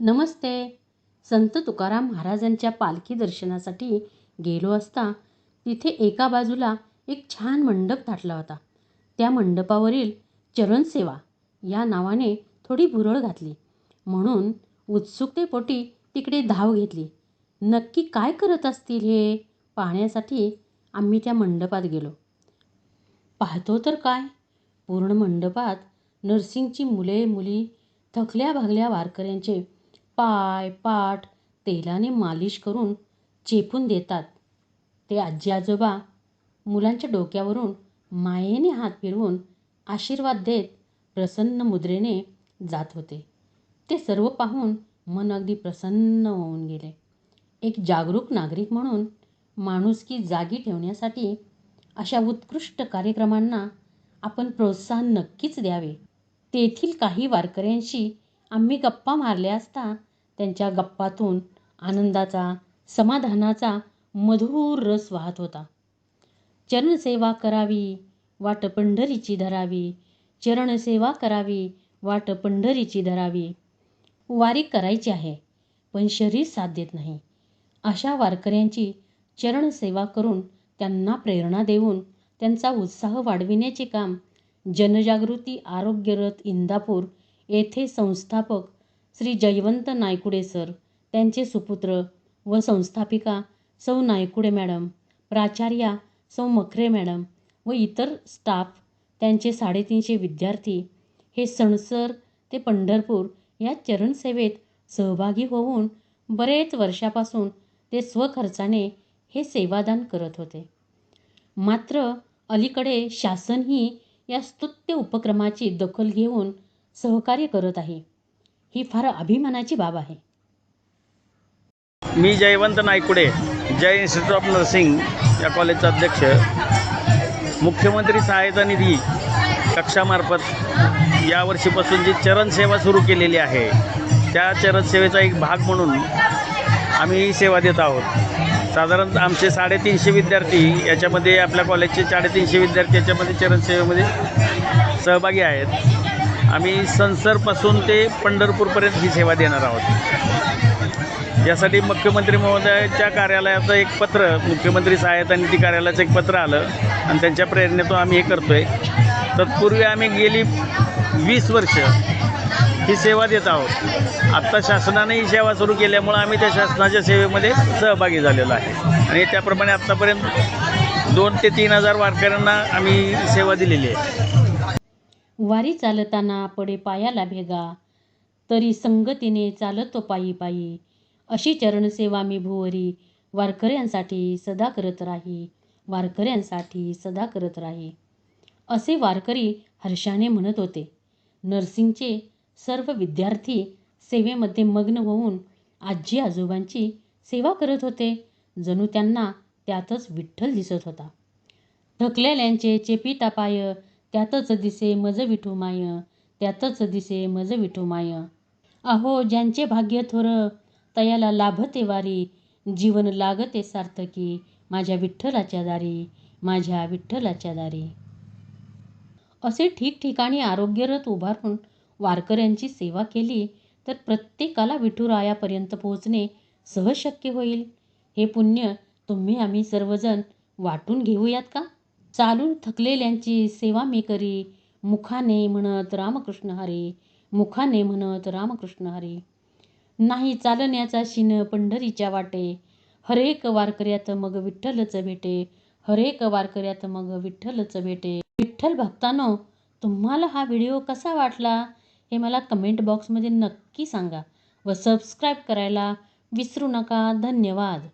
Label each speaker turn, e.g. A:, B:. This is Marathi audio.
A: नमस्ते. संत तुकाराम महाराजांच्या पालखी दर्शनासाठी गेलो असता तिथे एका बाजूला एक छान मंडप थाटला होता. त्या मंडपावरील चरणसेवा या नावाने थोडी भुरळ घातली. म्हणून उत्सुकतेपोटी तिकडे धाव घेतली. नक्की काय करत असतील हे पाहण्यासाठी आम्ही त्या मंडपात गेलो. पाहतो तर काय? पूर्ण मंडपात नर्सिंगची मुले मुली थकल्या भागल्या वारकऱ्यांचे पाय पाठ तेलाने मालिश करून चेपून देतात. ते आजी आजोबा मुलांच्या डोक्यावरून मायेने हात फिरवून आशीर्वाद देत प्रसन्न मुद्रेने जात होते. ते सर्व पाहून मन अगदी प्रसन्न होऊन गेले. एक जागरूक नागरिक म्हणून माणुसकी जागी ठेवण्यासाठी अशा उत्कृष्ट कार्यक्रमांना आपण प्रोत्साहन नक्कीच द्यावे. तेथील काही वारकऱ्यांशी आम्ही गप्पा मारल्या असता त्यांच्या गप्पातून आनंदाचा समाधानाचा मधुर रस वाहत होता. चरणसेवा करावी वाट पंढरीची धरावी चरणसेवा करावी वाट पंढरीची धरावी. वारी करायची आहे पण शरीर साथ देत नाही. अशा वारकऱ्यांची चरणसेवा करून त्यांना प्रेरणा देऊन त्यांचा उत्साह वाढविण्याचे काम जनजागृती आरोग्यरथ इंदापूर येथे संस्थापक श्री जयवंत नायकुडे सर त्यांचे सुपुत्र व संस्थापिका सौ नायकुडे मॅडम प्राचार्या सौ मखरे मॅडम व इतर स्टाफ त्यांचे साडेतीनशे विद्यार्थी हे सणसर ते पंढरपूर या चरणसेवेत सहभागी होऊन बरेच वर्षापासून ते स्वखर्चाने हे सेवादान करत होते. मात्र अलीकडे शासनही या स्तुत्य उपक्रमाची दखल घेऊन सहकार्य करत आहे. ही फार अभिमानाची बाब आहे.
B: मी Jaywant Naikude Jay institute of nursing या कॉलेजचा अध्यक्ष मुख्यमंत्री सहायता निधी कक्षामार्फत यावर्षीपासून जी चरणसेवा सुरू केलेली आहे त्या चरणसेवेचा एक भाग म्हणून आम्ही ही सेवा देत आहोत. साधारणतः आमचे साडेतीनशे विद्यार्थी याच्यामध्ये आपल्या कॉलेजचे साडेतीनशे विद्यार्थी याच्यामध्ये चरणसेवेमध्ये सहभागी आहेत. आम्ही संसरपासून ते पंढरपूरपर्यंत ही सेवा देणार आहोत. यासाठी मुख्यमंत्री महोदयाच्या कार्यालयाचं एक पत्र मुख्यमंत्री सहायता निधी कार्यालयाचं एक पत्र आलं आणि त्यांच्या प्रेरणेतून आम्ही हे करतो आहे तत्पूर्वी आम्ही गेली वीस वर्ष ही सेवा देत आहोत. आत्ता शासनाने ही सेवा सुरू केल्यामुळं आम्ही त्या शासनाच्या सेवेमध्ये सहभागी झालेलो आहे. आणि त्याप्रमाणे आत्तापर्यंत दोन ते तीन हजार वारकऱ्यांना आम्ही सेवा दिलेली आहे.
A: वारी चालताना पडे पायाला भेगा. तरी संगतीने चालतो पायी पायी. अशी चरणसेवा मी भुवरी. वारकऱ्यांसाठी सदा करत राही. वारकऱ्यांसाठी सदा करत राही. असे वारकरी हर्षाने म्हणत होते. नर्सिंगचे सर्व विद्यार्थी सेवेमध्ये मग्न होऊन आजी आजोबांची सेवा करत होते. जणू त्यांना त्यातच विठ्ठल दिसत होता. थकलेल्यांचे चेपिता पाय त्यातच दिसे मज विठू माय त्यातच दिसे मज विठू माय. अहो ज्यांचे भाग्य थोर तयाला लाभते वारी. जीवन लागते सार्थकी माझ्या विठ्ठलाच्या दारी माझ्या विठ्ठलाच्या दारी. असे ठिकठिकाणी आरोग्यरथ उभारून वारकऱ्यांची सेवा केली तर प्रत्येकाला विठुरायापर्यंत पोहोचणे सहज शक्य होईल. हे पुण्य तुम्ही आम्ही सर्वजण वाटून घेऊयात का? चालून थकलेल्यांची सेवा मी करी. मुखाने म्हणत रामकृष्ण हरी. मुखाने म्हणत रामकृष्ण हरी. नाही चालण्याचा शिन पंढरीच्या वाटे. हरेक वारकऱ्यात मग विठ्ठलच भेटे. हरेक वारकऱ्यात मग विठ्ठलच भेटे. विठ्ठल भक्तानो तुम्हाला हा व्हिडिओ कसा वाटला? हे मला कमेंट बॉक्समध्ये नक्की सांगा व सबस्क्राईब करायला विसरू नका. धन्यवाद.